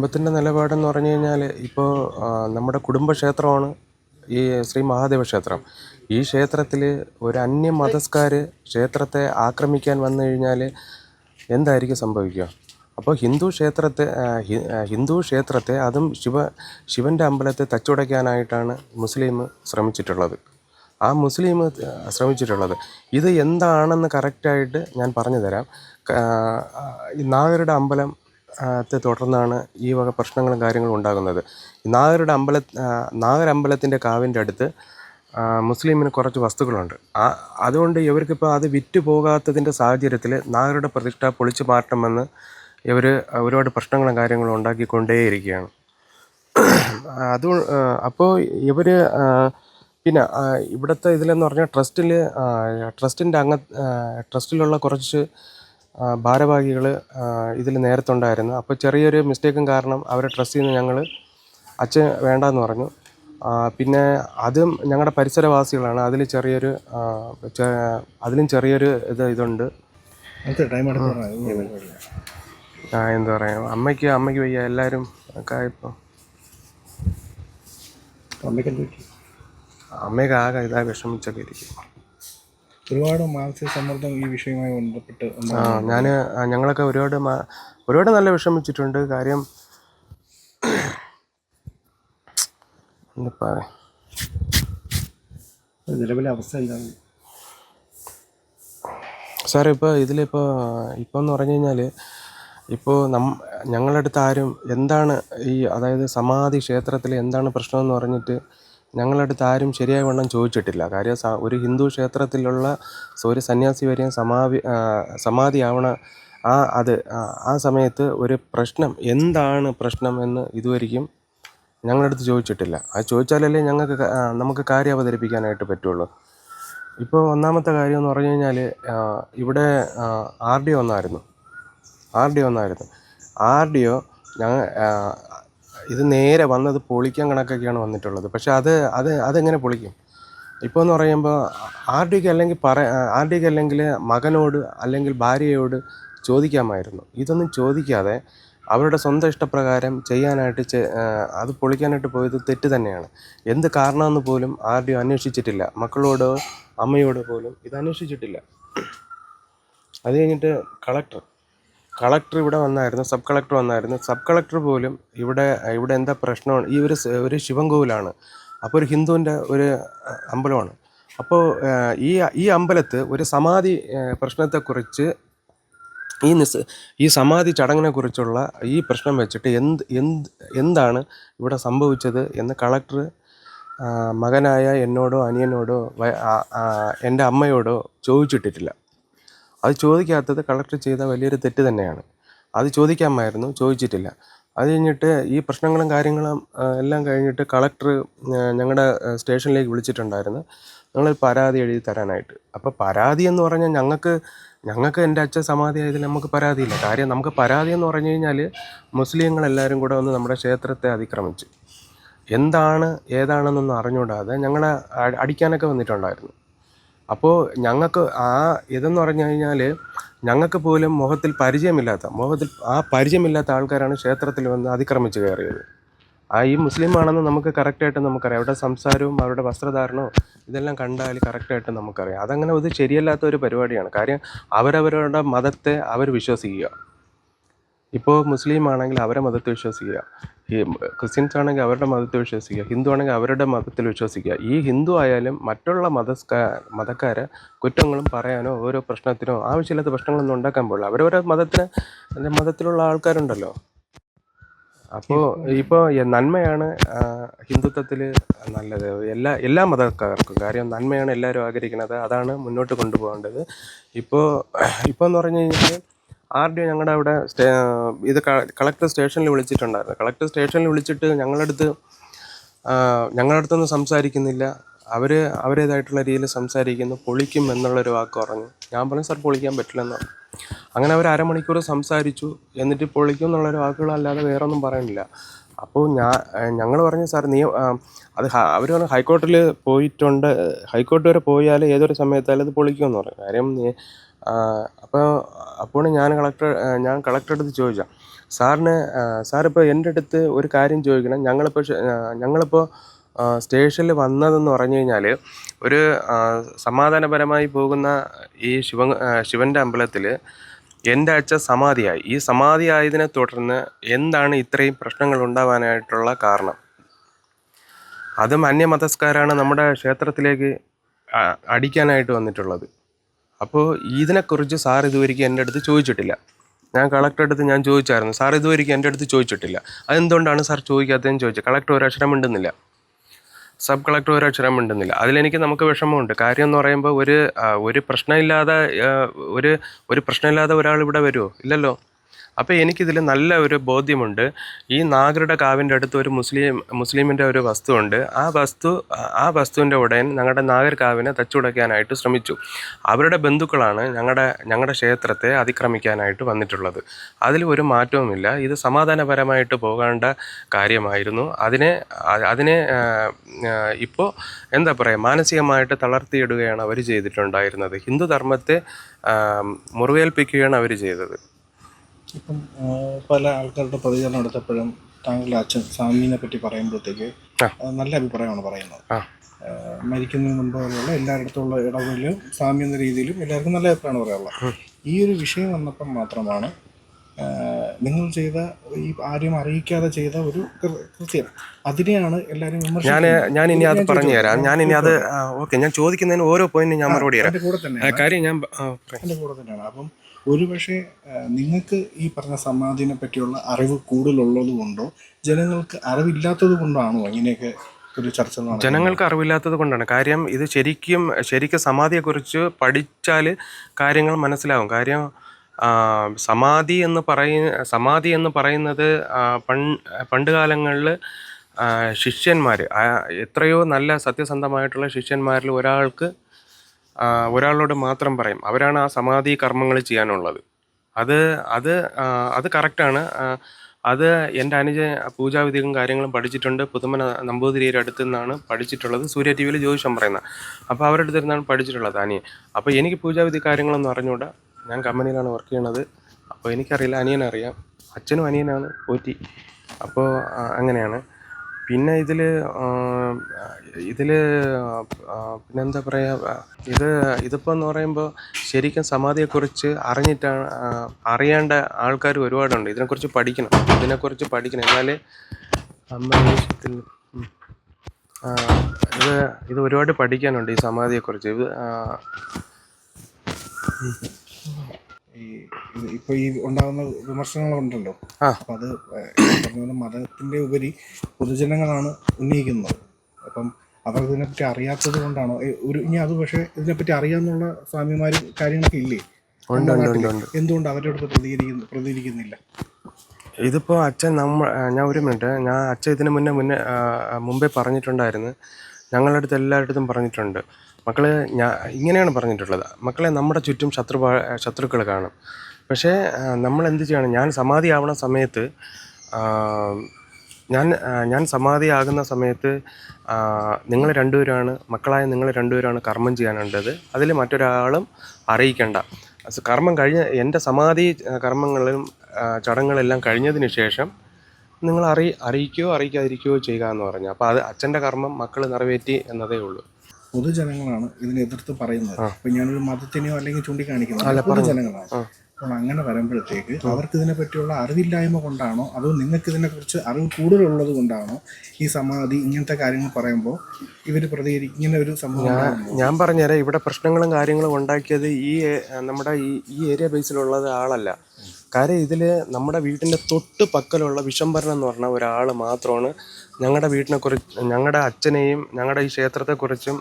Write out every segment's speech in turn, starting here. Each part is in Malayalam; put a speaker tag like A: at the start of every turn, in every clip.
A: കുടുംബത്തിന്റെ നിലപാടെന്ന് പറഞ്ഞു കഴിഞ്ഞാൽ ഇപ്പോൾ നമ്മുടെ കുടുംബക്ഷേത്രമാണ് ഈ ശ്രീ മഹാദേവ ക്ഷേത്രം. ഈ ക്ഷേത്രത്തിൽ ഒരു അന്യ മതസ്കാർ ക്ഷേത്രത്തെ ആക്രമിക്കാൻ വന്നു കഴിഞ്ഞാൽ എന്തായിരിക്കും സംഭവിക്കുക? അപ്പോൾ ഹിന്ദു ക്ഷേത്രത്തെ ഹിന്ദു ക്ഷേത്രത്തെ അതും ശിവ ശിവന്റെ അമ്പലത്തെ തച്ചുടയ്ക്കാനായിട്ടാണ് മുസ്ലിം ശ്രമിച്ചിട്ടുള്ളത്. ആ മുസ്ലിം ശ്രമിച്ചിട്ടുള്ളത്. ഇത് എന്താണെന്ന് കറക്റ്റായിട്ട് ഞാൻ പറഞ്ഞു തരാം. നാഗരുടെ അമ്പലം ത്തെ തുടർന്നാണ് ഈ വക പ്രശ്നങ്ങളും കാര്യങ്ങളും ഉണ്ടാകുന്നത്. നാഗരുടെ അമ്പല നാഗരമ്പലത്തിന്റെ കാവിന്റെ അടുത്ത് മുസ്ലിമിന് കുറച്ച് വസ്തുക്കളുണ്ട്. ആ അതുകൊണ്ട് ഇവർക്കിപ്പോൾ അത് വിറ്റ് പോകാത്തതിന്റെ സാഹചര്യത്തിൽ നാഗരുടെ പ്രതിഷ്ഠ പൊളിച്ചു മാറ്റണമെന്ന് ഇവർ ഒരുപാട് പ്രശ്നങ്ങളും കാര്യങ്ങളും ഉണ്ടാക്കിക്കൊണ്ടേയിരിക്കുകയാണ്. അത് അപ്പോൾ ഇവർ പിന്നെ ഇവിടുത്തെ ഇതിലെന്ന് പറഞ്ഞാൽ ട്രസ്റ്റിൽ ട്രസ്റ്റിന്റെ അംഗ ട്രസ്റ്റിലുള്ള കുറച്ച് ഭാരവാഹികൾ ഇതിൽ നേരത്തെ ഉണ്ടായിരുന്നു അപ്പോൾ ചെറിയൊരു മിസ്റ്റേക്കും കാരണം അവരെ ട്രസ്റ്റ് നിന്ന് ഞങ്ങൾ അച്ഛൻ വേണ്ടാന്ന് പറഞ്ഞു. പിന്നെ അതും ഞങ്ങളുടെ പരിസരവാസികളാണ്. അതിൽ ചെറിയൊരു അതിലും ചെറിയൊരു ഇത് ഇതുണ്ട്. ആ, എന്താ പറയുക അമ്മയ്ക്ക് അമ്മയ്ക്ക് വയ്യ. എല്ലാവരും ഒക്കെ ഇപ്പോൾ
B: അമ്മയൊക്കെ
A: ആകെ ഇതാ വിഷമിച്ചൊക്കെ ഇരിക്കും
B: ഒരുപാട് മാനസിക സമ്മർദ്ദം ഈ വിഷയവുമായി ബന്ധപ്പെട്ട്
A: ആ ഞാൻ ഞങ്ങളൊക്കെ ഒരുപാട് ഒരുപാട് നല്ല വിഷമിച്ചിട്ടുണ്ട്. കാര്യം എന്താ
B: നിലവിലെ അവസ്ഥ എന്താണ്?
A: സാർ ഇപ്പോൾ ഇതിലിപ്പോൾ ഇപ്പോൾ എന്ന് പറഞ്ഞു കഴിഞ്ഞാൽ ഇപ്പോൾ നം ഞങ്ങളുടെ അടുത്ത് ആരും എന്താണ് ഈ അതായത് സമാധി ക്ഷേത്രത്തിൽ എന്താണ് പ്രശ്നമെന്ന് പറഞ്ഞിട്ട് ഞങ്ങളുടെ അടുത്ത് ആരും ശരിയായ വണ്ണം ചോദിച്ചിട്ടില്ല. കാര്യം ഒരു ഹിന്ദു ക്ഷേത്രത്തിലുള്ള ഒരു സന്യാസി വരെയും സമാധി സമാധിയാവണ ആ അത് ആ സമയത്ത് ഒരു പ്രശ്നം എന്താണ് പ്രശ്നം എന്ന് ഇതുവരെയും ഞങ്ങളുടെ അടുത്ത് ചോദിച്ചിട്ടില്ല. അത് ചോദിച്ചാലല്ലേ ഞങ്ങൾക്ക് നമുക്ക് കാര്യം അവതരിപ്പിക്കാനായിട്ട് പറ്റുള്ളൂ. ഇപ്പോൾ ഒന്നാമത്തെ കാര്യം എന്ന് പറഞ്ഞു കഴിഞ്ഞാൽ ഇവിടെ ആർ ഡി ഒന്നായിരുന്നു. ആർ ഡി ഒന്നായിരുന്നു. ആർ ഡി ഒ ഞങ്ങൾ ഇത് നേരെ വന്നത് പൊളിക്കാൻ കണക്കൊക്കെയാണ് വന്നിട്ടുള്ളത്. പക്ഷേ അത് അത് അതെങ്ങനെ പൊളിക്കും? ഇപ്പോൾ എന്ന് പറയുമ്പോൾ ആർ ഡിക്ക് അല്ലെങ്കിൽ പറ ആർ ഡിക്ക് അല്ലെങ്കിൽ മകനോട് അല്ലെങ്കിൽ ഭാര്യയോട് ചോദിക്കാമായിരുന്നു. ഇതൊന്നും ചോദിക്കാതെ അവരുടെ സ്വന്തം ഇഷ്ടപ്രകാരം ചെയ്യാനായിട്ട് അത് പൊളിക്കാനായിട്ട് പോയത് തെറ്റ് തന്നെയാണ്. എന്ത് കാരണമെന്ന് പോലും ഡി അന്വേഷിച്ചിട്ടില്ല. മക്കളോടോ അമ്മയോടോ പോലും ഇത് അന്വേഷിച്ചിട്ടില്ല. അത് കഴിഞ്ഞിട്ട് കളക്ടർ കളക്ടർ ഇവിടെ വന്നായിരുന്നു സബ് കളക്ടർ വന്നായിരുന്നു. സബ് കളക്ടർ പോലും ഇവിടെ ഇവിടെ എന്താ പ്രശ്നമാണ് ഈ ഒരു ഒരു ശിവൻകോവിലാണ്. അപ്പോൾ ഒരു ഹിന്ദുവിന്റെ ഒരു അമ്പലമാണ്. അപ്പോൾ ഈ ഈ അമ്പലത്ത് ഒരു സമാധി പ്രശ്നത്തെക്കുറിച്ച് ഈ നിസ് ഈ സമാധി ചടങ്ങിനെ കുറിച്ചുള്ള ഈ പ്രശ്നം വെച്ചിട്ട് എന്ത് എന്ത് എന്താണ് ഇവിടെ സംഭവിച്ചത് എന്ന് കളക്ടർ മകനായ എന്നോടോ അനിയനോടോ എന്റെ അമ്മയോടോ ചോദിച്ചിട്ടിട്ടില്ല. അത് ചോദിക്കാത്തത് കളക്ടർ ചെയ്ത വലിയൊരു തെറ്റ് തന്നെയാണ്. അത് ചോദിക്കാമായിരുന്നു ചോദിച്ചിട്ടില്ല. അത് കഴിഞ്ഞിട്ട് ഈ പ്രശ്നങ്ങളും കാര്യങ്ങളും എല്ലാം കഴിഞ്ഞിട്ട് കളക്ടർ ഞങ്ങളുടെ സ്റ്റേഷനിലേക്ക് വിളിച്ചിട്ടുണ്ടായിരുന്നു. ഞങ്ങളൊരു പരാതി എഴുതി തരാനായിട്ട്. അപ്പോൾ പരാതി എന്ന് പറഞ്ഞാൽ ഞങ്ങൾക്ക് ഞങ്ങൾക്ക് എന്റെ അച്ഛൻ സമാധി ആയതിൽ നമുക്ക് പരാതിയില്ല. കാര്യം നമുക്ക് പരാതി എന്ന് പറഞ്ഞു കഴിഞ്ഞാൽ മുസ്ലിങ്ങളെല്ലാവരും കൂടെ വന്ന് നമ്മുടെ ക്ഷേത്രത്തെ അതിക്രമിച്ച്. എന്താണ് ഏതാണെന്നൊന്നും അറിഞ്ഞുകൂടാതെ ഞങ്ങളെ അടിക്കാനൊക്കെ വന്നിട്ടുണ്ടായിരുന്നു. അപ്പോൾ ഞങ്ങൾക്ക് ആ ഇതെന്ന് പറഞ്ഞു കഴിഞ്ഞാൽ ഞങ്ങൾക്ക് പോലും മുഖത്തിൽ പരിചയമില്ലാത്ത മുഖത്തിൽ ആ പരിചയമില്ലാത്ത ആൾക്കാരാണ് ക്ഷേത്രത്തിൽ വന്ന് അതിക്രമിച്ച് കയറിയത്. ആ ഈ മുസ്ലിം ആണെന്ന് നമുക്ക് കറക്റ്റായിട്ട് നമുക്കറിയാം. അവരുടെ സംസാരവും അവരുടെ വസ്ത്രധാരണവും ഇതെല്ലാം കണ്ടാൽ കറക്റ്റായിട്ട് നമുക്കറിയാം. അതങ്ങനെ ഒരു ശരിയല്ലാത്ത ഒരു പരിപാടിയാണ്. കാര്യം അവരവരുടെ മതത്തെ അവർ വിശ്വസിക്കുക. ഇപ്പോൾ മുസ്ലിം ആണെങ്കിൽ അവരെ മതത്തിൽ വിശ്വസിക്കുക. ക്രിസ്ത്യൻസ് ആണെങ്കിൽ അവരുടെ മതത്തിൽ വിശ്വസിക്കുക. ഹിന്ദു ആണെങ്കിൽ അവരുടെ മതത്തിൽ വിശ്വസിക്കുക. ഈ ഹിന്ദു ആയാലും മറ്റുള്ള മതസ്കാ മതക്കാരെ കുറ്റങ്ങളും പറയാനോ ഓരോ പ്രശ്നത്തിനോ ആവശ്യമില്ലാത്ത പ്രശ്നങ്ങളൊന്നും ഉണ്ടാക്കാൻ പോകില്ല. അവരവരുടെ മതത്തിന് മതത്തിലുള്ള ആൾക്കാരുണ്ടല്ലോ. അപ്പോൾ ഇപ്പോൾ നന്മയാണ് ഹിന്ദുത്വത്തിൽ നല്ലത്. എല്ലാ എല്ലാ മതക്കാർക്കും കാര്യം നന്മയാണ് എല്ലാവരും ആഗ്രഹിക്കുന്നത്. അതാണ് മുന്നോട്ട് കൊണ്ടുപോകേണ്ടത്. ഇപ്പോൾ ഇപ്പോൾ എന്ന് പറഞ്ഞു കഴിഞ്ഞാൽ ആർ ഡി ഞങ്ങളുടെ അവിടെ സ്റ്റേ ഇത് കളക്ടർ സ്റ്റേഷനിൽ വിളിച്ചിട്ടുണ്ടായിരുന്നു. കളക്ടർ സ്റ്റേഷനിൽ വിളിച്ചിട്ട് ഞങ്ങളുടെ അടുത്ത് ഞങ്ങളുടെ അടുത്തൊന്നും സംസാരിക്കുന്നില്ല. അവർ അവരേതായിട്ടുള്ള രീതിയിൽ സംസാരിക്കുന്നു. പൊളിക്കും എന്നുള്ളൊരു വാക്ക് പറഞ്ഞു. ഞാൻ പറഞ്ഞു സാർ പൊളിക്കാൻ പറ്റില്ലെന്ന് അങ്ങനെ അവർ അരമണിക്കൂർ സംസാരിച്ചു. എന്നിട്ട് പൊളിക്കും എന്നുള്ളൊരു വാക്കുകളല്ലാതെ വേറെ ഒന്നും പറയുന്നില്ല. അപ്പോൾ ഞാൻ ഞങ്ങൾ പറഞ്ഞു സാർ നീ അത് അവർ പറഞ്ഞു ഹൈക്കോർട്ടിൽ പോയിട്ടുണ്ട്. ഹൈക്കോർട്ട് വരെ പോയാൽ ഏതൊരു സമയത്തായാലും അത് പൊളിക്കുമെന്ന് പറഞ്ഞു. കാര്യം അപ്പോൾ അപ്പോൾ ഞാൻ കളക്ടർ ഞാൻ കളക്ടറുടെ അടുത്ത് ചോദിച്ചാൽ സാറിന് സാറിപ്പോൾ എന്റെ അടുത്ത് ഒരു കാര്യം ചോദിക്കണം. ഞങ്ങളിപ്പോൾ ഞങ്ങളിപ്പോൾ സ്റ്റേഷനിൽ വന്നതെന്ന് പറഞ്ഞു കഴിഞ്ഞാൽ ഒരു സമാധാനപരമായി പോകുന്ന ഈ ശിവ ശിവന്റെ അമ്പലത്തിൽ എന്റെ അച്ഛൻ സമാധിയായി. ഈ സമാധിയായതിനെ തുടർന്ന് എന്താണ് ഇത്രയും പ്രശ്നങ്ങൾ ഉണ്ടാവാനായിട്ടുള്ള കാരണം? അതും അന്യമതസ്കാരാണ് നമ്മുടെ ക്ഷേത്രത്തിലേക്ക് അടിക്കാനായിട്ട് വന്നിട്ടുള്ളത്. അപ്പോൾ ഇതിനെക്കുറിച്ച് സാർ ഇതുവരെയ്ക്കും എന്റെ അടുത്ത് ചോദിച്ചിട്ടില്ല. ഞാൻ കളക്ടറുടെ അടുത്ത് ഞാൻ ചോദിച്ചായിരുന്നു. സാർ ഇതുവരെയ്ക്കും എന്റെ അടുത്ത് ചോദിച്ചിട്ടില്ല. അതെന്തുകൊണ്ടാണ് സാർ ചോദിക്കാത്തതെന്ന് ചോദിച്ചത് കളക്ടർ ഒരക്ഷരം മിണ്ടുന്നില്ല സബ് കളക്ടർ ഒരക്ഷരം മിണ്ടുന്നില്ല അതിലെനിക്ക് നമുക്ക് വിഷമമുണ്ട്. കാര്യം എന്ന് പറയുമ്പോൾ ഒരു ഒരു പ്രശ്നമില്ലാതെ ഒരു ഒരു പ്രശ്നമില്ലാതെ ഒരാൾ ഇവിടെ വരുമോ ഇല്ലല്ലോ. അപ്പോൾ എനിക്കിതിൽ നല്ല ഒരു ബോധ്യമുണ്ട്. ഈ നാഗരുടെ കാവിന്റെ അടുത്ത് ഒരു മുസ്ലിം മുസ്ലിമിന്റെ ഒരു വസ്തുവുണ്ട് ആ വസ്തു ആ വസ്തുവിന്റെ ഉടയൻ ഞങ്ങളുടെ നാഗർ കാവിനെ തച്ചുടയ്ക്കാനായിട്ട് ശ്രമിച്ചു. അവരുടെ ബന്ധുക്കളാണ് ഞങ്ങളുടെ ഞങ്ങളുടെ ക്ഷേത്രത്തെ അതിക്രമിക്കാനായിട്ട് വന്നിട്ടുള്ളത്. അതിൽ ഒരു മാറ്റവുമില്ല. ഇത് സമാധാനപരമായിട്ട് പോകേണ്ട കാര്യമായിരുന്നു. അതിനെ അതിനെ ഇപ്പോൾ എന്താ പറയുക മാനസികമായിട്ട് തളർത്തിയിടുകയാണ് അവർ ചെയ്തിട്ടുണ്ടായിരുന്നത്. ഹിന്ദു ധർമ്മത്തെ മുറിവേൽപ്പിക്കുകയാണ് അവർ ചെയ്തത്.
B: ഇപ്പം പല ആൾക്കാരുടെ പ്രതികരണം എടുത്തപ്പോഴും താങ്കളുടെ അച്ഛൻ സ്വാമിനെ പറ്റി പറയുമ്പോഴത്തേക്ക് നല്ല അഭിപ്രായമാണ് പറയുന്നത്. മരിക്കുന്നതിന് മുമ്പ് വരെയുള്ള എല്ലായിടത്തുള്ള ഇടപെടലും സ്വാമി എന്ന രീതിയിലും എല്ലാവർക്കും നല്ല അഭിപ്രായമാണ് പറയാനുള്ളത്. ഈ ഒരു വിഷയം വന്നപ്പം മാത്രമാണ് നിങ്ങൾ ചെയ്ത ഈ ആരും അറിയിക്കാതെ ചെയ്ത ഒരു കൃത്യം. അതിനെയാണ് എല്ലാവരും
A: ഞാൻ ഞാൻ ഇനി അത് പറഞ്ഞു തരാം. ഞാൻ ഇനി അത് ഓക്കെ ഞാൻ ചോദിക്കുന്നതിന് ഓരോ പോയിന്റും ഞാൻ മറുപടി തരാം. കാര്യം ഞാൻ
B: കൂടെ തന്നെയാണ്. അപ്പം ഒരുപക്ഷെ പക്ഷേ നിങ്ങൾക്ക് ഈ പറഞ്ഞ സമാധിനെ പറ്റിയുള്ള അറിവ് കൂടുതലുള്ളത് കൊണ്ടോ ജനങ്ങൾക്ക് അറിവില്ലാത്തത് കൊണ്ടാണോ ഇങ്ങനെയൊക്കെ ഒരു ചർച്ച?
A: ജനങ്ങൾക്ക് അറിവില്ലാത്തത് കൊണ്ടാണ് കാര്യം ഇത് ശരിക്കും ശരിക്കും സമാധിയെക്കുറിച്ച് പഠിച്ചാൽ കാര്യങ്ങൾ മനസ്സിലാവും കാര്യം സമാധി എന്ന് പറയ സമാധി എന്ന് പറയുന്നത് പണ്ട് കാലങ്ങളിൽ ശിഷ്യന്മാർ എത്രയോ നല്ല സത്യസന്ധമായിട്ടുള്ള ശിഷ്യന്മാരിൽ ഒരാൾക്ക് ഒരാളോട് മാത്രം പറയും. അവരാണ് ആ സമാധി കർമ്മങ്ങൾ ചെയ്യാനുള്ളത്. അത് അത് അത് കറക്റ്റാണ് അത് എന്റെ അനുജ പൂജാവിധികളും കാര്യങ്ങളും പഠിച്ചിട്ടുണ്ട്. പുതുമന നമ്പൂതിരിയുടെ അടുത്ത് നിന്നാണ് പഠിച്ചിട്ടുള്ളത്. സൂര്യ ടി വിയിൽ ജ്യോതിഷം പറയുന്നത് അപ്പോൾ അവരുടെ അടുത്ത് നിന്നാണ് പഠിച്ചിട്ടുള്ളത് അനിയൻ. അപ്പോൾ എനിക്ക് പൂജാവിധി കാര്യങ്ങളൊന്നും അറിഞ്ഞുകൂടാ. ഞാൻ കമ്പനിയിലാണ് വർക്ക് ചെയ്യണത് അപ്പോൾ എനിക്കറിയില്ല അനിയനറിയാം. അച്ഛനും അനിയനാണ് പോറ്റി. അപ്പോൾ അങ്ങനെയാണ്. പിന്നെ ഇതിൽ ഇതിൽ പിന്നെന്താ പറയുക ഇത് ഇതിപ്പോൾ എന്ന് പറയുമ്പോൾ ശരിക്കും സമാധിയെക്കുറിച്ച് അറിഞ്ഞിട്ടാണ് അറിയേണ്ട ആൾക്കാർ ഒരുപാടുണ്ട്. ഇതിനെക്കുറിച്ച് പഠിക്കണം. ഇതിനെക്കുറിച്ച് പഠിക്കണം. എന്നാലേ നമ്മുടെ ഇത് ഇത് ഒരുപാട് പഠിക്കാനുണ്ട് ഈ സമാധിയെക്കുറിച്ച്. ഇത്
B: ഈ ഇപ്പൊ ഈ ഉണ്ടാകുന്ന വിമർശനങ്ങൾ
A: ഉണ്ടല്ലോ
B: അപ്പൊ അത് പറഞ്ഞ മതത്തിന്റെ ഉപരി പൊതുജനങ്ങളാണ് ഉന്നയിക്കുന്നത്. അപ്പം അവർ ഇതിനെപ്പറ്റി അറിയാത്തത് കൊണ്ടാണോ? ഒരു ഇനി അത് പക്ഷേ ഇതിനെപ്പറ്റി അറിയാന്നുള്ള സ്വാമിമാരും കാര്യങ്ങളൊക്കെ ഇല്ലേ? എന്തുകൊണ്ട് അവരോട് പ്രതികരിക്കുന്നു പ്രതികരിക്കുന്നില്ല?
A: ഇതിപ്പോൾ അച്ഛൻ നമ്മ ഞാൻ ഒരു മിനിറ്റ് ഞാൻ അച്ഛൻ ഇതിന് മുന്നേ മുന്നേ മുമ്പേ പറഞ്ഞിട്ടുണ്ടായിരുന്നു. ഞങ്ങളുടെ അടുത്ത് എല്ലായിടത്തും പറഞ്ഞിട്ടുണ്ട്. മക്കളെ ഞാൻ ഇങ്ങനെയാണ് പറഞ്ഞിട്ടുള്ളത്. മക്കളെ നമ്മുടെ ചുറ്റും ശത്രു ശത്രുക്കൾ കാണും. പക്ഷേ നമ്മൾ എന്ത് ചെയ്യണം? ഞാൻ സമാധി ആവണ സമയത്ത് ഞാൻ ഞാൻ സമാധി ആകുന്ന സമയത്ത് നിങ്ങൾ രണ്ടുപേരാണ് മക്കളായ നിങ്ങൾ രണ്ടുപേരാണ് കർമ്മം ചെയ്യാനുള്ളത് അതിൽ മറ്റൊരാളും അറിയിക്കേണ്ട. കർമ്മം കഴിഞ്ഞ എന്റെ സമാധി കർമ്മങ്ങളും ചടങ്ങുകളെല്ലാം കഴിഞ്ഞതിന് ശേഷം നിങ്ങൾ അറി അറിയിക്കുകയോ അറിയിക്കാതിരിക്കുകയോ ചെയ്യുക എന്ന് പറഞ്ഞു. അപ്പോൾ അത് അച്ഛന്റെ കർമ്മം മക്കൾ നിറവേറ്റി എന്നതേ ഉള്ളൂ.
B: പൊതുജനങ്ങളാണ് ഇതിനെ എതിർത്ത് പറയുന്നത്. അപ്പൊ ഞാനൊരു മതത്തിനെയോ അല്ലെങ്കിൽ ചൂണ്ടിക്കാണിക്കുന്നത് പൊതുജനങ്ങളാണ്. അപ്പോൾ അങ്ങനെ വരുമ്പോഴത്തേക്ക് അവർക്ക് ഇതിനെ പറ്റിയുള്ള അറിവില്ലായ്മ കൊണ്ടാണോ അതോ നിങ്ങൾക്ക് ഇതിനെക്കുറിച്ച് അറിവ് കൂടുതലുള്ളത് കൊണ്ടാണോ ഈ സമാധി ഇങ്ങനത്തെ കാര്യങ്ങൾ പറയുമ്പോൾ ഇവർ പ്രതികരിക്കും ഇങ്ങനെ ഒരു സംഭവം
A: ഞാൻ പറഞ്ഞുതരാം. ഇവിടെ പ്രശ്നങ്ങളും കാര്യങ്ങളും ഉണ്ടാക്കിയത് ഈ നമ്മുടെ ഈ ഈ ഏരിയ ബേസിലുള്ളത് ആളല്ല. കാര്യം ഇതിൽ നമ്മുടെ വീട്ടിന്റെ തൊട്ട് പക്കലുള്ള വിശംഭരൻ എന്ന് പറഞ്ഞ ഒരാൾ മാത്രമാണ് ഞങ്ങളുടെ വീട്ടിനെ കുറിച്ച് ഞങ്ങളുടെ അച്ഛനെയും ഞങ്ങളുടെ ഈ ക്ഷേത്രത്തെക്കുറിച്ചും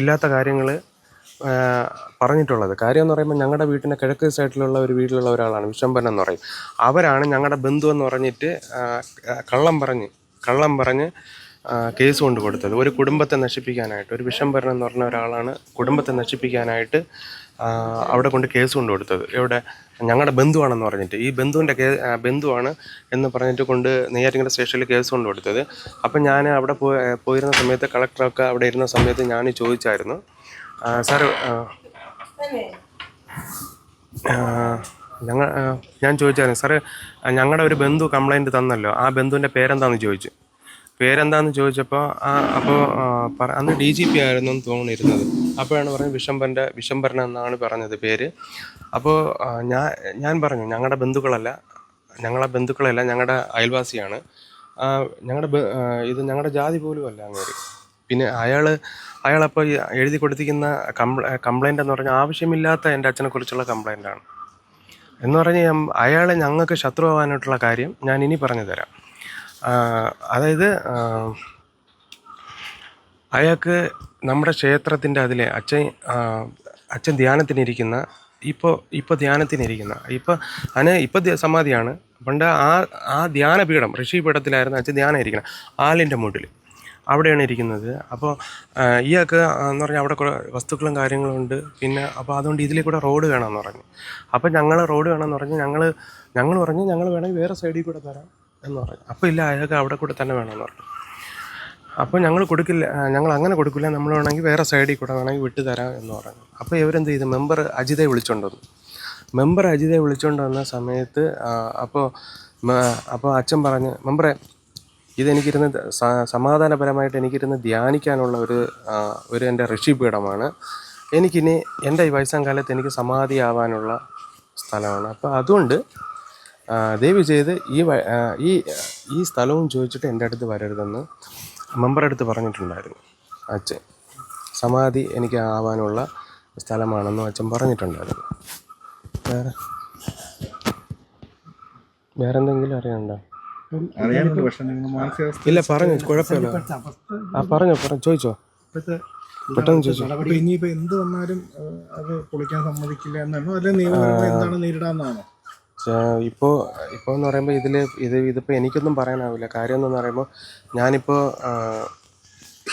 A: ഇല്ലാത്ത കാര്യങ്ങൾ പറഞ്ഞിട്ടുള്ളത്. കാര്യം എന്ന് പറയുമ്പോൾ ഞങ്ങളുടെ വീട്ടിന്റെ കിഴക്ക് സൈഡിലുള്ള ഒരു വീട്ടിലുള്ള ഒരാളാണ് വിശംഭരൻ എന്ന് പറയും. അവരാണ് ഞങ്ങളുടെ ബന്ധു എന്ന് പറഞ്ഞിട്ട് കള്ളം പറഞ്ഞ് കള്ളം പറഞ്ഞ് കേസ് കൊണ്ട് കൊടുത്തത്. ഒരു കുടുംബത്തെ നശിപ്പിക്കാനായിട്ട് ഒരു വിഷംഭരൻ എന്ന് പറഞ്ഞ ഒരാളാണ് കുടുംബത്തെ നശിപ്പിക്കാനായിട്ട് അവിടെ കൊണ്ട് കേസ് കൊണ്ട് കൊടുത്തത്. എവിടെ? ഞങ്ങളുടെ ബന്ധുവാണെന്ന് പറഞ്ഞിട്ട് ഈ ബന്ധുവിന്റെ കേ ബന്ധുവാണ് എന്ന് പറഞ്ഞിട്ട് കൊണ്ട് നെയ്യാറ്റിങ്കര സ്റ്റേഷനിൽ കേസ് കൊണ്ട് കൊടുത്തത്. അപ്പം ഞാൻ അവിടെ പോയി പോയിരുന്ന സമയത്ത് കളക്ടറൊക്കെ അവിടെ ഇരുന്ന സമയത്ത് ഞാൻ ചോദിച്ചായിരുന്നു സാർ ഞങ്ങൾ ഞാൻ ചോദിച്ചായിരുന്നു സാറ് ഞങ്ങളുടെ ഒരു ബന്ധു കംപ്ലൈന്റ് തന്നല്ലോ ആ ബന്ധുവിന്റെ പേരെന്താണെന്ന് ചോദിച്ചു. പേരെന്താന്ന് ചോദിച്ചപ്പോൾ അപ്പോൾ അന്ന് ഡി ജി പി ആയിരുന്നു എന്ന് തോന്നിയിരുന്നത് അപ്പോഴാണ് പറഞ്ഞത് വിശംബരന്റെ വിശംബരൻ എന്നാണ് പറഞ്ഞത് പേര്. അപ്പോൾ ഞാൻ ഞാൻ പറഞ്ഞു ഞങ്ങളുടെ ബന്ധുക്കളല്ല ഞങ്ങളെ ബന്ധുക്കളല്ല ഞങ്ങളുടെ അയൽവാസിയാണ്. ഞങ്ങളുടെ ഇത് ഞങ്ങളുടെ ജാതി പോലും അല്ല അങ്ങേര്. പിന്നെ അയാൾ അയാളപ്പോൾ എഴുതി കൊടുത്തിരിക്കുന്ന കംപ്ല കംപ്ലൈന്റ് എന്ന് പറഞ്ഞാൽ ആവശ്യമില്ലാത്ത എന്റെ അച്ഛനെക്കുറിച്ചുള്ള കംപ്ലൈന്റാണ് എന്ന് പറഞ്ഞാൽ അയാൾ ഞങ്ങൾക്ക് ശത്രുവാകാനായിട്ടുള്ള കാര്യം ഞാൻ ഇനി പറഞ്ഞു തരാം അതായത് അയാൾക്ക് നമ്മുടെ ക്ഷേത്രത്തിന്റെ അതിലെ അച്ഛൻ അച്ഛൻ ധ്യാനത്തിനിരിക്കുന്ന ഇപ്പോൾ ഇപ്പോൾ ധ്യാനത്തിനിരിക്കുന്ന ഇപ്പോൾ അതിന് ഇപ്പോൾ സമാധിയാണ്. പണ്ട് ആ ആ ധ്യാനപീഠം ഋഷിപീഠത്തിലായിരുന്നു അച്ഛൻ ധ്യാനം ഇരിക്കണം ആലിന്റെ മുട്ടിൽ അവിടെയാണ് ഇരിക്കുന്നത്. അപ്പോൾ ഇയാൾക്ക് എന്ന് പറഞ്ഞാൽ അവിടെ കുറേ വസ്തുക്കളും കാര്യങ്ങളും ഉണ്ട്. പിന്നെ അപ്പോൾ അതുകൊണ്ട് ഇതിലേ കൂടെ റോഡ് വേണമെന്ന് പറഞ്ഞു. അപ്പോൾ ഞങ്ങൾ റോഡ് വേണമെന്ന് പറഞ്ഞ് ഞങ്ങൾ ഞങ്ങൾ പറഞ്ഞു ഞങ്ങൾ വേണമെങ്കിൽ വേറെ സൈഡിൽ കൂടെ തരാം. എന്ന് പറഞ്ഞു. അപ്പോൾ ഇല്ല അയാൾക്ക് അവിടെ കൂടെ തന്നെ വേണമെന്ന് പറഞ്ഞു. അപ്പോൾ ഞങ്ങൾ കൊടുക്കില്ല ഞങ്ങൾ അങ്ങനെ കൊടുക്കില്ല. നമ്മൾ വേണമെങ്കിൽ വേറെ സൈഡിൽ കൂടെ വേണമെങ്കിൽ വിട്ടു തരാം എന്ന് പറഞ്ഞു. അപ്പോൾ ഇവരെന്ത് ചെയ്തു? മെമ്പർ അജിതെ വിളിച്ചോണ്ട് വന്നു. മെമ്പർ അജിതെ വിളിച്ചോണ്ട് വന്ന സമയത്ത് അപ്പോൾ അപ്പോൾ അച്ഛൻ പറഞ്ഞ് മെമ്പറെ ഇതെനിക്കിരുന്ന് സമാധാനപരമായിട്ട് എനിക്കിരുന്ന് ധ്യാനിക്കാനുള്ള ഒരു ഒരു എന്റെ ഋഷിപീഠമാണ് എനിക്കിനി എന്റെ ഈ വയസ്സാം കാലത്ത് എനിക്ക് സമാധിയാവാനുള്ള സ്ഥലമാണ്. അപ്പോൾ അതുകൊണ്ട് ദയവ് ചെയ്ത് ഈ ഈ ഈ സ്ഥലവും ചോദിച്ചിട്ട് എന്റെ അടുത്ത് വരരുതെന്ന് മെമ്പറുടെ അടുത്ത് പറഞ്ഞിട്ടുണ്ടായിരുന്നു. അച്ഛൻ സമാധി എനിക്ക് ആവാനുള്ള സ്ഥലമാണെന്നും അച്ഛൻ പറഞ്ഞിട്ടുണ്ടായിരുന്നു. വേറെ? വേറെ എന്തെങ്കിലും അറിയണ്ടോ ഇല്ല പറഞ്ഞു കുഴപ്പമില്ല. ആ പറഞ്ഞു പറഞ്ഞു ചോദിച്ചോ. പെട്ടെന്ന് ചോദിച്ചോ.
B: ഇനിയിപ്പോ എന്ത് വന്നാലും അത് പൊളിക്കാൻ സമ്മതിക്കില്ല എന്നാണോ അല്ലെങ്കിൽ എന്താണ് നേരിടാന്നാണോ?
A: ഇപ്പോൾ ഇപ്പോൾ എന്ന് പറയുമ്പോൾ ഇതിൽ ഇത് ഇതിപ്പോൾ എനിക്കൊന്നും പറയാനാവില്ല. കാര്യം എന്ന് പറയുമ്പോൾ ഞാനിപ്പോൾ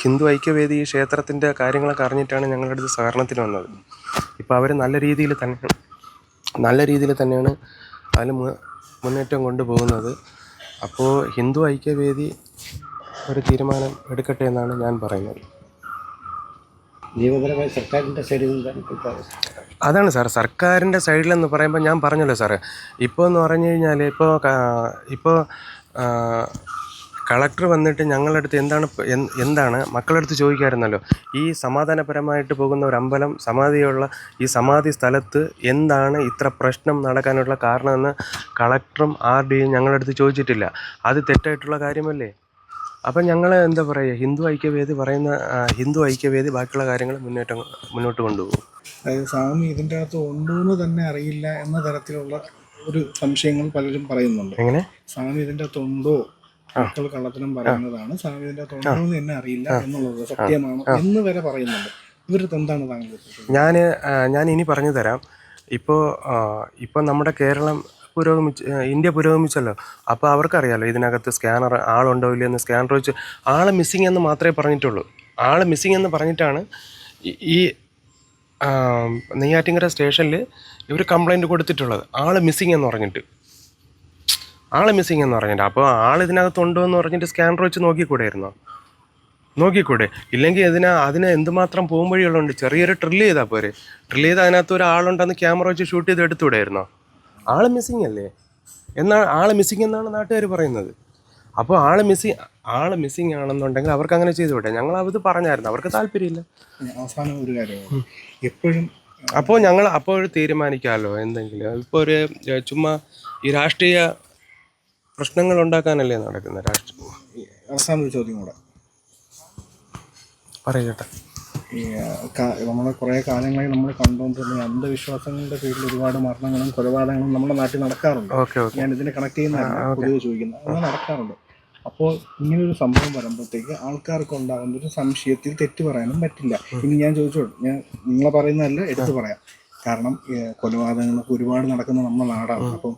A: ഹിന്ദു ഐക്യവേദി ഈ ക്ഷേത്രത്തിന്റെ കാര്യങ്ങളൊക്കെ അറിഞ്ഞിട്ടാണ് ഞങ്ങളുടെ അടുത്ത് സഹകരണത്തിന് വന്നത്. ഇപ്പോൾ അവർ നല്ല രീതിയിൽ തന്നെ നല്ല രീതിയിൽ തന്നെയാണ് അതിൽ മുന്നേറ്റം കൊണ്ടുപോകുന്നത്. അപ്പോൾ ഹിന്ദു ഐക്യവേദി ഒരു തീരുമാനം എടുക്കട്ടെ എന്നാണ് ഞാൻ പറയുന്നത്.
C: നിയമപരമായി സർക്കാരിന്റെ സൈഡിൽ ഇപ്പോൾ
A: അതാണ് സാർ സർക്കാരിന്റെ സൈഡിലെന്ന് പറയുമ്പോൾ ഞാൻ പറഞ്ഞല്ലോ സാറ്. ഇപ്പോൾ എന്ന് പറഞ്ഞു കഴിഞ്ഞാൽ ഇപ്പോൾ ഇപ്പോൾ കളക്ടർ വന്നിട്ട് ഞങ്ങളുടെ അടുത്ത് എന്താണ് എന്താണ് മക്കളുടെ അടുത്ത് ചോദിക്കാമായിരുന്നല്ലോ ഈ സമാധാനപരമായിട്ട് പോകുന്ന ഒരു അമ്പലം സമാധിയുള്ള ഈ സമാധി സ്ഥലത്ത് എന്താണ് ഇത്ര പ്രശ്നം നടക്കാനുള്ള കാരണമെന്ന് കളക്ടറും ആർ ഡിയും ഞങ്ങളുടെ അടുത്ത് ചോദിച്ചിട്ടില്ല. അത് തെറ്റായിട്ടുള്ള കാര്യമല്ലേ? അപ്പം ഞങ്ങൾ എന്താ പറയുക ഹിന്ദു ഐക്യവേദി പറയുന്ന ഹിന്ദു ഐക്യവേദി ബാക്കിയുള്ള കാര്യങ്ങൾ മുന്നേറ്റം മുന്നോട്ട് കൊണ്ടുപോകും.
B: അതായത് സ്വാമി ഇതിന്റെ അകത്ത് ഉണ്ടെന്ന് തന്നെ അറിയില്ല എന്ന തരത്തിലുള്ള ഒരു സംശയങ്ങൾ പലരും പറയുന്നുണ്ട്.
A: എങ്ങനെ?
B: സ്വാമി ഇതിന്റെ അകത്ത് ഉണ്ടോ? മക്കൾ കള്ളത്തിനും പറയുന്നതാണ്. സ്വാമി ഇതിന്റെ അകത്ത് ഉണ്ടോ എന്ന് തന്നെ അറിയില്ല എന്നുള്ളത് സത്യമാണ് എന്ന് വരെ പറയുന്നുണ്ട്. ഇവരുടെ എന്താണ് താങ്കൾ
A: ഞാൻ ഞാൻ ഇനി പറഞ്ഞു തരാം ഇപ്പോൾ ഇപ്പോൾ നമ്മുടെ കേരളം പുരോഗമിച്ച് ഇന്ത്യ പുരോഗമിച്ചല്ലോ. അപ്പോൾ അവർക്കറിയാലോ ഇതിനകത്ത് സ്കാനർ ആളുണ്ടോ ഇല്ലയെന്ന് സ്കാനർ വെച്ച് ആൾ മിസ്സിങ് എന്ന് മാത്രമേ പറഞ്ഞിട്ടുള്ളൂ. ആൾ മിസ്സിങ് എന്ന് പറഞ്ഞിട്ടാണ് ഈ- നെയ്യാറ്റിങ്കര സ്റ്റേഷനിൽ ഇവർ കംപ്ലൈന്റ് കൊടുത്തിട്ടുള്ളത്. ആൾ മിസ്സിങ് എന്ന് പറഞ്ഞിട്ട്. ആൾ മിസ്സിങ് എന്ന് പറഞ്ഞിട്ട്. അപ്പോൾ ആൾ ഇതിനകത്ത് ഉണ്ടോ എന്ന് പറഞ്ഞിട്ട് സ്കാനർ വെച്ച് നോക്കിക്കൂടെയായിരുന്നോ. നോക്കിക്കൂടെ? ഇല്ലെങ്കിൽ ഇതിന് അതിന് എന്തുമാത്രം പോകുമ്പഴികളുണ്ട് ചെറിയൊരു ഡ്രില്ല് ചെയ്താൽ പോരെ. ഡ്രില്ല് ചെയ്ത് അതിനകത്ത് ഒരാളുണ്ടെന്ന് ക്യാമറ വെച്ച് ഷൂട്ട് ചെയ്ത് എടുത്തുകൂടായിരുന്നോ ആൾ മിസ്സിങ് അല്ലേ? എന്നാ ആൾ മിസ്സിങ് എന്നാണ് നാട്ടുകാർ പറയുന്നത്. അപ്പോൾ ആൾ മിസ്സിങ് ആൾ മിസ്സിങ് ആണെന്നുണ്ടെങ്കിൽ അവർക്ക് അങ്ങനെ ചെയ്തു വിട്ടെ ഞങ്ങൾ അത് പറഞ്ഞായിരുന്നു. അവർക്ക് താല്പര്യമില്ല.
B: അവസാനം ഒരു കാര്യമാണ് എപ്പോഴും
A: അപ്പോൾ ഞങ്ങൾ അപ്പോൾ തീരുമാനിക്കാമല്ലോ എന്തെങ്കിലും? ഇപ്പോൾ ഒരു ചുമ്മാ ഈ രാഷ്ട്രീയ പ്രശ്നങ്ങൾ ഉണ്ടാക്കാനല്ലേ നടക്കുന്നത്? രാഷ്ട്രീയ
B: അവസാന ഒരു ചോദ്യം കൂടെ.
A: പറയട്ടെ
B: ഈ നമ്മളെ കുറേ കാലങ്ങളായി നമ്മൾ കണ്ടുകൊണ്ടിരുന്ന അന്ധവിശ്വാസങ്ങളുടെ പേരിൽ ഒരുപാട് മരണങ്ങളും കൊലപാതകങ്ങളും നമ്മുടെ നാട്ടിൽ നടക്കാറുണ്ട്. ഞാൻ ഇതിനെ കണക്ട് ചെയ്യുന്ന പൊതുവെ ചോദിക്കുന്നത്. അങ്ങനെ നടക്കാറുണ്ട്. അപ്പോൾ ഇങ്ങനൊരു സംഭവം വരുമ്പോഴത്തേക്ക് ആൾക്കാർക്ക് ഉണ്ടാകുന്ന ഒരു സംശയത്തിൽ തെറ്റ് പറയാനും പറ്റില്ല. ഇനി ഞാൻ ചോദിച്ചോളൂ. ഞാൻ നിങ്ങളെ പറയുന്നതല്ല എടുത്തു പറയാം. കാരണം കൊലപാതകങ്ങളൊക്കെ ഒരുപാട് നടക്കുന്ന നമ്മുടെ നാടാണ്. അപ്പം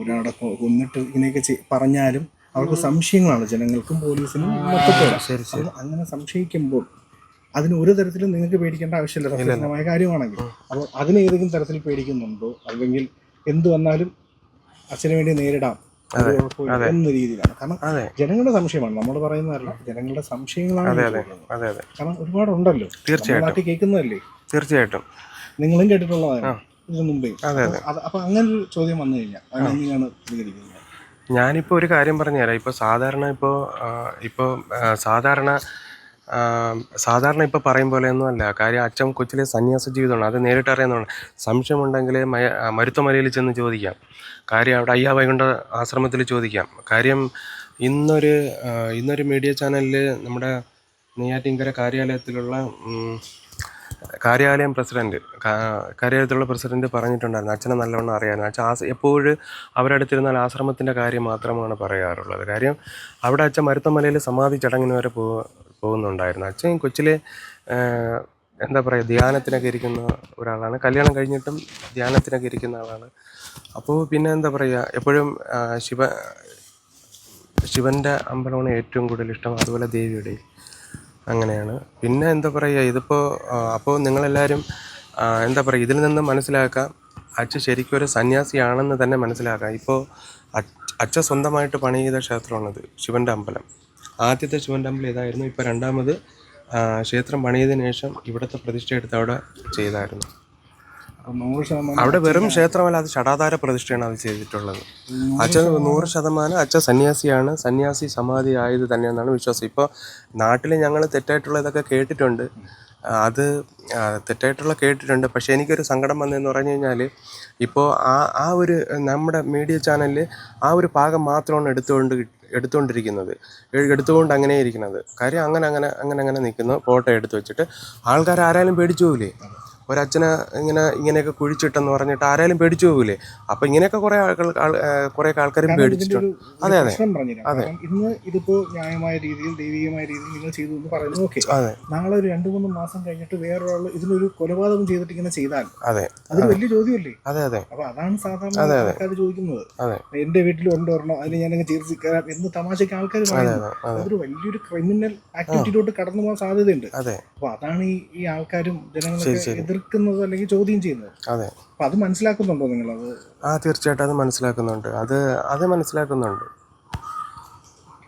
B: ഒരാളെ കൊന്നിട്ട് ഇങ്ങനെയൊക്കെ പറഞ്ഞാലും അവർക്ക് സംശയങ്ങളാണ്. ജനങ്ങൾക്കും പോലീസിനും മൊത്തത്തോടെ അങ്ങനെ സംശയിക്കുമ്പോൾ അതിന് ഒരു തരത്തിലും നിങ്ങൾക്ക് പേടിക്കേണ്ട ആവശ്യമില്ല. സത്യസന്ധമായ കാര്യമാണെങ്കിൽ. അപ്പോൾ അതിന് ഏതെങ്കിലും തരത്തിൽ പേടിക്കുന്നുണ്ടോ? അല്ലെങ്കിൽ എന്ത് വന്നാലും അച്ഛന് വേണ്ടി നേരിടാം. എന്ന രീതിയിലാണ്. കാരണം ജനങ്ങളുടെ സംശയമാണ്. നമ്മൾ പറയുന്നതല്ല. ജനങ്ങളുടെ സംശയങ്ങളാണ് കാരണം ഒരുപാടുണ്ടല്ലോ.
A: തീർച്ചയായിട്ടും.
B: നാട്ടിൽ കേൾക്കുന്നതല്ലേ?
A: തീർച്ചയായിട്ടും.
B: നിങ്ങളും കേട്ടിട്ടുള്ളതാണ്. ഇതിനു മുമ്പേ. അപ്പൊ അങ്ങനെ ഒരു ചോദ്യം വന്നു കഴിഞ്ഞാൽ അതിനെങ്ങനെയാണ് പ്രതികരിക്കുന്നത്?
A: ഞാനിപ്പോൾ ഒരു കാര്യം പറഞ്ഞുതരാം. ഇപ്പോൾ സാധാരണ ഇപ്പോൾ ഇപ്പോൾ സാധാരണ സാധാരണ ഇപ്പോൾ പറയും പോലെയൊന്നും അല്ല. കാര്യം അച്ഛൻ കൊച്ചിലെ സന്യാസ ജീവിതമാണ്. അത് നേരിട്ട് അറിയുന്നതാണ്. സംശയമുണ്ടെങ്കിൽ മയ മരുത്തുമലയിൽ ചെന്ന് ചോദിക്കാം. കാര്യം അവിടെ അയ്യാ വൈകുണ്ഠ ആശ്രമത്തിൽ ചോദിക്കാം. കാര്യം ഇന്നൊരു ഇന്നൊരു മീഡിയ ചാനലിൽ നമ്മുടെ നെയ്യാറ്റിൻകര കാര്യാലയത്തിലുള്ള കാര്യാലയം പ്രസിഡന്റ് കാര്യാലയത്തിലുള്ള പ്രസിഡന്റ് പറഞ്ഞിട്ടുണ്ടായിരുന്നു. അച്ഛനെ നല്ലവണ്ണം അറിയാനും അച്ഛൻ ആസ് എപ്പോഴും അവരടുത്തിരുന്നാൽ ആശ്രമത്തിന്റെ കാര്യം മാത്രമാണ് പറയാറുള്ളത്. കാര്യം അവിടെ അച്ഛൻ മരുത്തമലയിൽ സമാധി ചടങ്ങിന് വരെ പോ പോകുന്നുണ്ടായിരുന്നു. അച്ഛൻ കൊച്ചിലെ എന്താ പറയുക ധ്യാനത്തിനൊക്കെ ഇരിക്കുന്ന ഒരാളാണ്. കല്യാണം കഴിഞ്ഞിട്ടും ധ്യാനത്തിനൊക്കെ ഇരിക്കുന്ന ആളാണ്. അപ്പോൾ പിന്നെ എന്താ പറയുക എപ്പോഴും ശിവ ശിവന്റെ അമ്പലമാണ് ഏറ്റവും കൂടുതൽ ഇഷ്ടം അതുപോലെ ദേവിയുടെ അങ്ങനെയാണ്. പിന്നെ എന്താ പറയുക ഇതിപ്പോൾ അപ്പോൾ നിങ്ങളെല്ലാവരും എന്താ പറയുക ഇതിൽ നിന്ന് മനസ്സിലാക്കാം. അച്ഛൻ ശരിക്കും ഒരു സന്യാസിയാണെന്ന് തന്നെ മനസ്സിലാക്കാം. ഇപ്പോൾ അച്ഛ സ്വന്തമായിട്ട് പണി ചെയ്ത ക്ഷേത്രമാണിത് ശിവന്റെ അമ്പലം. ആദ്യത്തെ ശിവൻ ടെമ്പിൾ ഇതായിരുന്നു. ഇപ്പോൾ രണ്ടാമത് ക്ഷേത്രം പണിയതിനു ശേഷം ഇവിടുത്തെ പ്രതിഷ്ഠ എടുത്ത് അവിടെ ചെയ്തായിരുന്നു. അവിടെ വെറും ക്ഷേത്രമല്ല അത് ഷടാധാര പ്രതിഷ്ഠയാണ് അത് ചെയ്തിട്ടുള്ളത്. അച്ഛൻ നൂറ് ശതമാനം അച്ഛൻ സന്യാസിയാണ്. സന്യാസി സമാധി ആയത് തന്നെയെന്നാണ് വിശ്വാസം. ഇപ്പോൾ നാട്ടിൽ ഞങ്ങൾ തെറ്റായിട്ടുള്ള ഇതൊക്കെ കേട്ടിട്ടുണ്ട് അത് തെറ്റായിട്ടുള്ള കേട്ടിട്ടുണ്ട്. പക്ഷേ എനിക്കൊരു സങ്കടം വന്നതെന്ന് പറഞ്ഞു കഴിഞ്ഞാൽ ഇപ്പോൾ ആ ആ ഒരു നമ്മുടെ മീഡിയ ചാനലിൽ ആ ഒരു ഭാഗം മാത്രമാണ് എടുത്തുകൊണ്ട് എടുത്തുകൊണ്ടിരിക്കുന്നത്. എടുത്തുകൊണ്ട് അങ്ങനെ ഇരിക്കുന്നത്. കാര്യം അങ്ങനെ അങ്ങനെ അങ്ങനെ അങ്ങനെ നിൽക്കുന്നു. ഫോട്ടോ എടുത്തു വെച്ചിട്ട് ആൾക്കാർ ആരായാലും പേടിച്ചു പോകില്ലേ ഒരച്ഛനെ ഇങ്ങനെ ഇങ്ങനെയൊക്കെ കുഴിച്ചിട്ടെന്ന് പറഞ്ഞിട്ട് ആരായാലും പേടിച്ചു പോകില്ലേ അപ്പം ഇങ്ങനെയൊക്കെ കുറേ ആൾക്കാർ കുറേ ആൾക്കാരും പേടിച്ചിട്ടുണ്ട്. അതെ അതെ.
B: അതെ. ഇന്ന് ഇതിപ്പോ ന്യായമായ രീതിയിൽ ദൈവികമായ രീതിയിൽ നിങ്ങൾ ചെയ്തു എന്ന് പറയുന്നത് ഓക്കെ.
A: അതെ.
B: നാളെ ഒരു രണ്ടു മൂന്ന് മാസം കഴിഞ്ഞിട്ട് വേറൊരാൾ ഇതിനൊരു കൊലപാതകം ചെയ്തിട്ട് ഇങ്ങനെ ചെയ്താൽ
A: അതെ.
B: അത്. വലിയ ചോദ്യമല്ലേ?
A: അതെ അതെ.
B: അപ്പൊ അതാണ് സാധാരണ ആൾക്കാർ ചോദിക്കുന്നത്. എന്റെ വീട്ടിൽ കൊണ്ടുവരണം അതിന് ഞാനങ്ങ് ചികിത്സിക്കാം എന്ന് തമാശക്ക് ആൾക്കാർ പറയുന്നത്.
A: അതെ അതെ.
B: അതൊരു വലിയൊരു ക്രിമിനൽ ആക്ടിവിറ്റിയിലോട്ട് കടന്നു പോകാൻ സാധ്യതയുണ്ട്.
A: അതെ.
B: അപ്പൊ അതാണ് ഈ ഈ ആൾക്കാരും ജനങ്ങളൊക്കെ എതിർക്കുന്നത് അല്ലെങ്കിൽ ചോദ്യം ചെയ്യുന്നത്?
A: അതെ.
B: അപ്പൊ അത് മനസ്സിലാക്കുന്നുണ്ടോ നിങ്ങൾ അത്
A: ആ തീർച്ചയായിട്ടും അത് മനസ്സിലാക്കുന്നുണ്ട്. അത് അത് മനസ്സിലാക്കുന്നുണ്ട്.